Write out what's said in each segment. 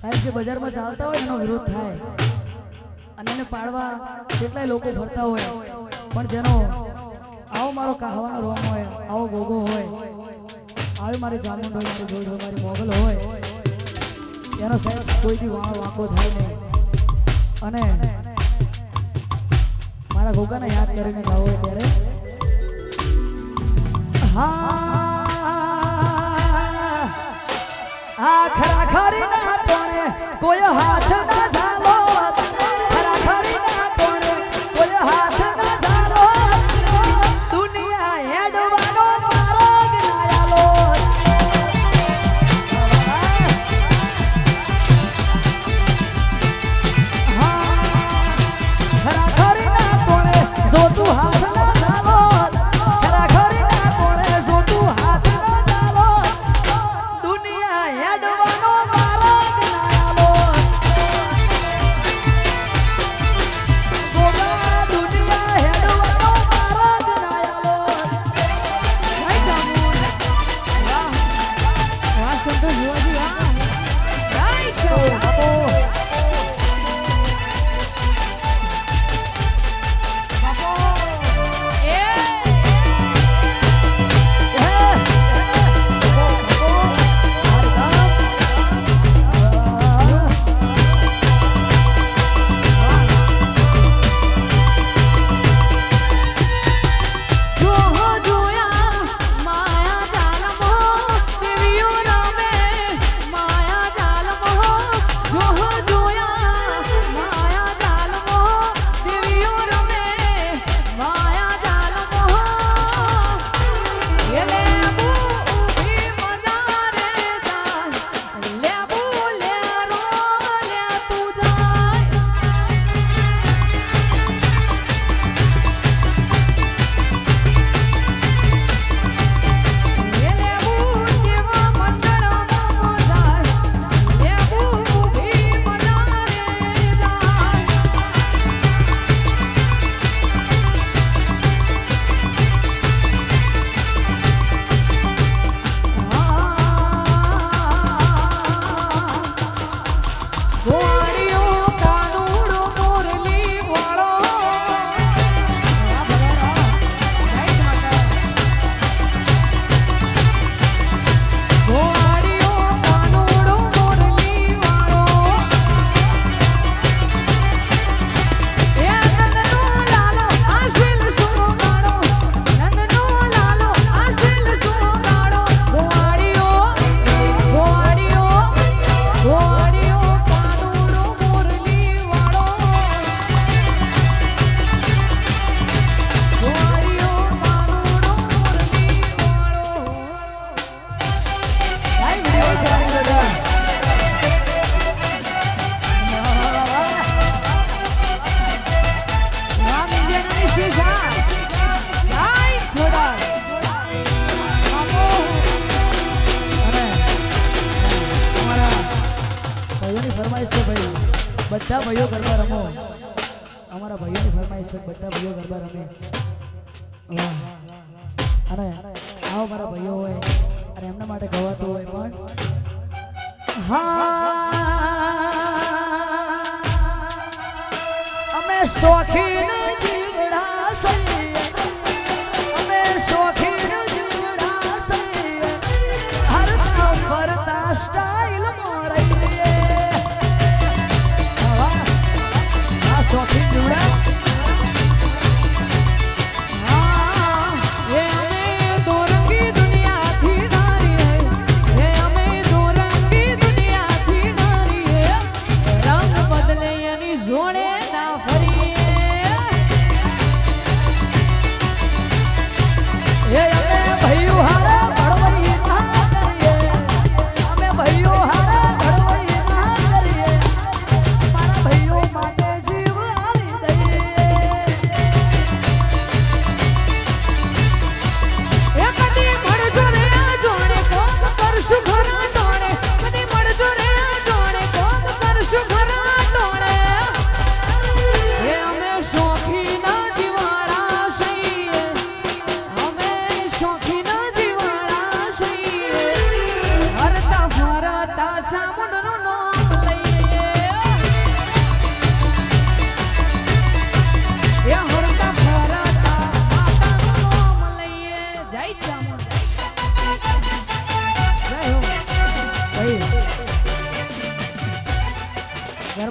સાહેબ, જે બજારમાં ચાલતા હોય એનો વિરોધ થાય. અને એને પાડવા કેટલાય લોકો ફરતા હોય. પણ જેનો, આવો મારો કહાવાનો રોમ હોય, આવો ગોગો હોય, આવી મારી ચામુંડ હોય, મારી જોડ હોય, મારી મોગલ હોય, એનો સાહેબ કોઈથી વાળો વાંકો થાય નહીં. અને મારા ગોગાને યાદ કરીને ગાવો ત્યારે. હા! આ ખરા ખરી ના પણ કોઈ હાથ ના ફરમાઈશ ભાઈ. બધા ભાઈઓ ગરબા રમો. અમારા ભાઈઓની ફરમાઈશ બધા ભાઈઓ ગરબા રમે. અને આવો મારા ભાઈઓ હોય અને એમના માટે ગવાતું હોય પણ હા. અમે શોખીન જીવડા અમે શોખીન જીવડા સ્ટાઇલ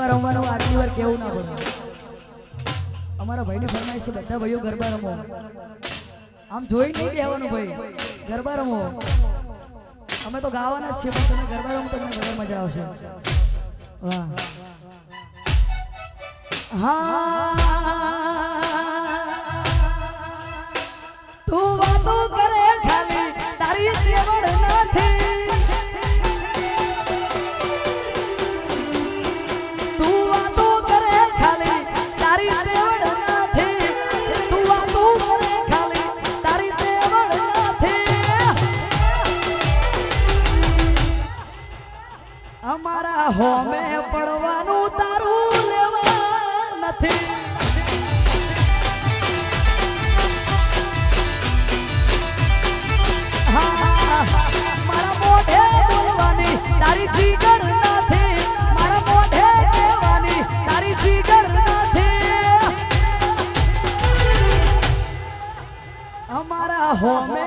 ગરબા રમવાનું આટલી વાર કેવું ના પડે અમારા ભાઈની ફરમાઈશ છે, બધા ભાઈઓ ગરબા રમો. આમ જોઈ નહીં કહેવાનું ભાઈ. ગરબા રમો. અમે તો ગાવાના જ છીએ, પણ તમે ગરબા રમો તમને વધારે મજા આવશે. હા હા. What?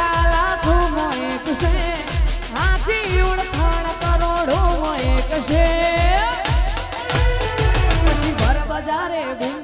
પૈસા લાખો મો છે. હાજી ઓળખાણ કરોડો મો એક છે. પછી ભર બજારે ગુમ